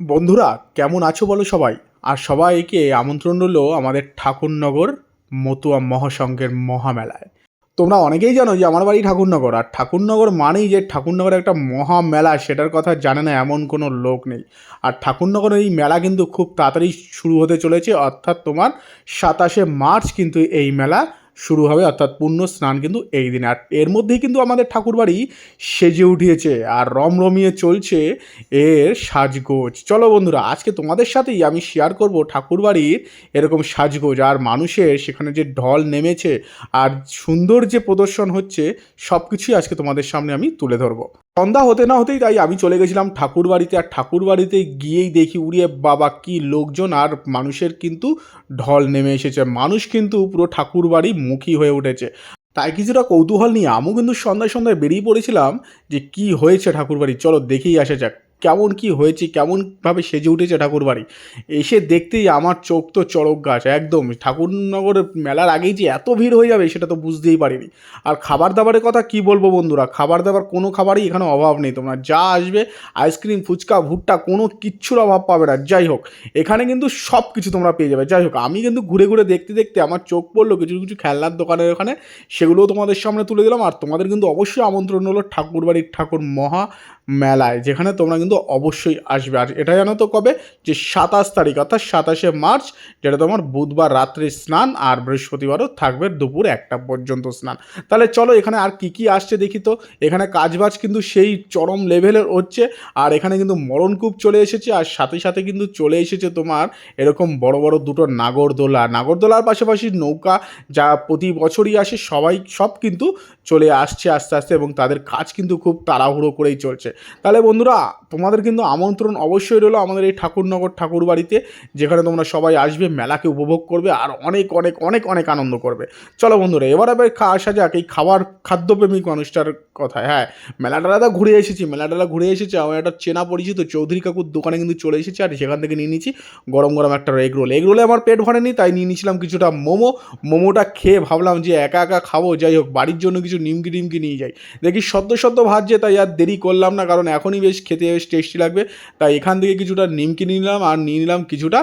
বন্ধুরা, কেমন আছো বলো সবাই? আর সবাইকে আমন্ত্রণ রইল আমাদের ঠাকুরনগর মতুয়া মহাসংঘের মহামেলায়। তোমরা অনেকেই জানো যে আমার বাড়ি ঠাকুরনগর, আর ঠাকুরনগর মানেই যে ঠাকুরনগর একটা মহামেলা, সেটার কথা জানে না এমন কোনো লোক নেই। আর ঠাকুরনগরের এই মেলা কিন্তু খুব তাড়াতাড়ি শুরু হতে চলেছে, অর্থাৎ তোমার সাতাশে মার্চ কিন্তু এই মেলা শুরু হবে, অর্থাৎ পূর্ণ স্নান কিন্তু এই দিনে। আর এর মধ্যেই কিন্তু আমাদের ঠাকুরবাড়ি সেজে উঠিয়েছে আর রমরমিয়ে চলছে এর সাজগোজ। চলো বন্ধুরা, আজকে তোমাদের সাথেই আমি শেয়ার করব ঠাকুরবাড়ির এরকম সাজগোজ আর মানুষের সেখানে যে ঢল নেমেছে আর সুন্দর যে প্রদর্শন হচ্ছে সব কিছুই আজকে তোমাদের সামনে আমি তুলে ধরবো। সন্ধ্যা হতে না হতেই তাই আমি চলে গেছিলাম ঠাকুর বাড়িতে আর ঠাকুর বাড়িতে গিয়েই দেখি, উড়িয়ে বাবা কি লোকজন আর মানুষের কিন্তু ঢল নেমে এসেছে। মানুষ কিন্তু পুরো ঠাকুর বাড়ি মুখী হয়ে উঠেছে। তাই কিছুটা কৌতূহল নিয়ে আমিও কিন্তু সন্ধ্যায় সন্ধ্যায় বেরিয়ে পড়েছিলাম যে কি হয়েছে ঠাকুর বাড়ি চলো দেখেই আসা যাক। কেমন কি হয়েছে, কেমনভাবে সেজে উঠেছে ঠাকুর বাড়ি। এসে দেখতেই আমার চোখ তো চড়ক গাছ, একদম। ঠাকুরনগর মেলার আগেই যে এত ভিড় হয়ে যাবে সেটা তো বুঝতেই পারিনি। আর খাবার দাবারের কথা কি বলব বন্ধুরা? খাবার দাবার কোনো খাবারই এখানে অভাব নেই। তোমরা যা আসবে, আইসক্রিম, ফুচকা, ভুট্টা, কোনো কিচ্ছুর অভাব পাবে না। যাই হোক, এখানে কিন্তু সব কিছু তোমরা পেয়ে যাবে। যাই হোক, আমি কিন্তু ঘুরে ঘুরে দেখতে দেখতে আমার চোখ পড়ল কিছু কিছু খেলনার দোকানের ওখানে। সেগুলোও তোমাদের সামনে তুলে দিলাম। আর তোমাদের কিন্তু অবশ্যই আমন্ত্রণ হলো ঠাকুর বাড়ির ঠাকুর মহা মেলায়, যেখানে তোমরা কিন্তু অবশ্যই আসবে। আর এটা জানো তো কবে? যে সাতাশ তারিখ, অর্থাৎ সাতাশে মার্চ, যেটা তোমার বুধবার রাত্রে স্নান আর বৃহস্পতিবারও থাকবে দুপুর একটা পর্যন্ত স্নান। তাহলে চলো এখানে আর কি কি আসছে দেখি তো। এখানে কাজবাজ কিন্তু সেই চরম লেভেলের হচ্ছে, আর এখানে কিন্তু মরণকূপ চলে এসেছে, আর সাথে সাথে কিন্তু চলে এসেছে তোমার এরকম বড় বড় দুটো নাগরদোলা। নাগরদোলার পাশাপাশি নৌকা যা প্রতি বছরই আসে, সবাই সব কিন্তু চলে আসছে আস্তে আস্তে এবং তাদের কাজ কিন্তু খুব তাড়াহুড়ো করেই চলছে। তাহলে বন্ধুরা, তোমাদের কিন্তু আমন্ত্রণ অবশ্যই রইল আমাদের এই ঠাকুরনগর ঠাকুর বাড়িতে যেখানে তোমরা সবাই আসবে, মেলাকে উপভোগ করবে আর অনেক অনেক অনেক অনেক আনন্দ করবে। চলো বন্ধুরা, এবার খা- আসা যাক এই খাবার খাদ্যপ্রেমিক মানুষটার কথায়। হ্যাঁ মেলাটা ঘুরে এসেছি, মেলাটা ঘুরে এসেছি। আমার একটা চেনা পরিচিত চৌধুরী কাকুর দোকানে কিন্তু চলে এসেছি আর সেখান থেকে নিয়ে নিয়েছি গরম গরম একটা এগ রোল। এগ রোলে আমার পেট ভরেনি, তাই নিয়ে নিয়েছিলাম কিছুটা মোমো। মোমোটা খেয়ে ভাবলাম যে একা একা খাব, যাই হোক, বাড়ির জন্য কিছু নিমকি টিমকি নিয়ে যাই। দেখি সদ্য সদ্য ভাজছে, তাই আর দেরি করলাম না কারণ এখনই বেশ খেতে বেশ টেস্টি লাগবে। তাই এখান থেকে কিছুটা নিমকি নিলাম আর নিয়ে নিলাম কিছুটা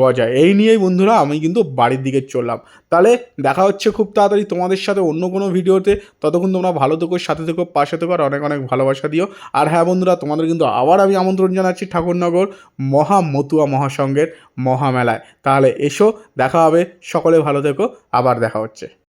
গজা এই নিয়েই বন্ধুরা আমি কিন্তু বাড়ির দিকে চললাম। তাহলে দেখা হচ্ছে খুব তাড়াতাড়ি তোমাদের সাথে অন্য কোনো ভিডিওতে। ততক্ষণ তোমরা ভালো থেকো, সাথে থেকো, পাশে থেকো আর অনেক অনেক ভালোবাসা দিও। আর হ্যাঁ বন্ধুরা, তোমাদের কিন্তু আবার আমি আমন্ত্রণ জানাচ্ছি ঠাকুরনগর মহা মতুয়া মহাসংঘের মহামেলায়। তাহলে এসো, দেখা হবে, সকলে ভালো থেকো, আবার দেখা হচ্ছে।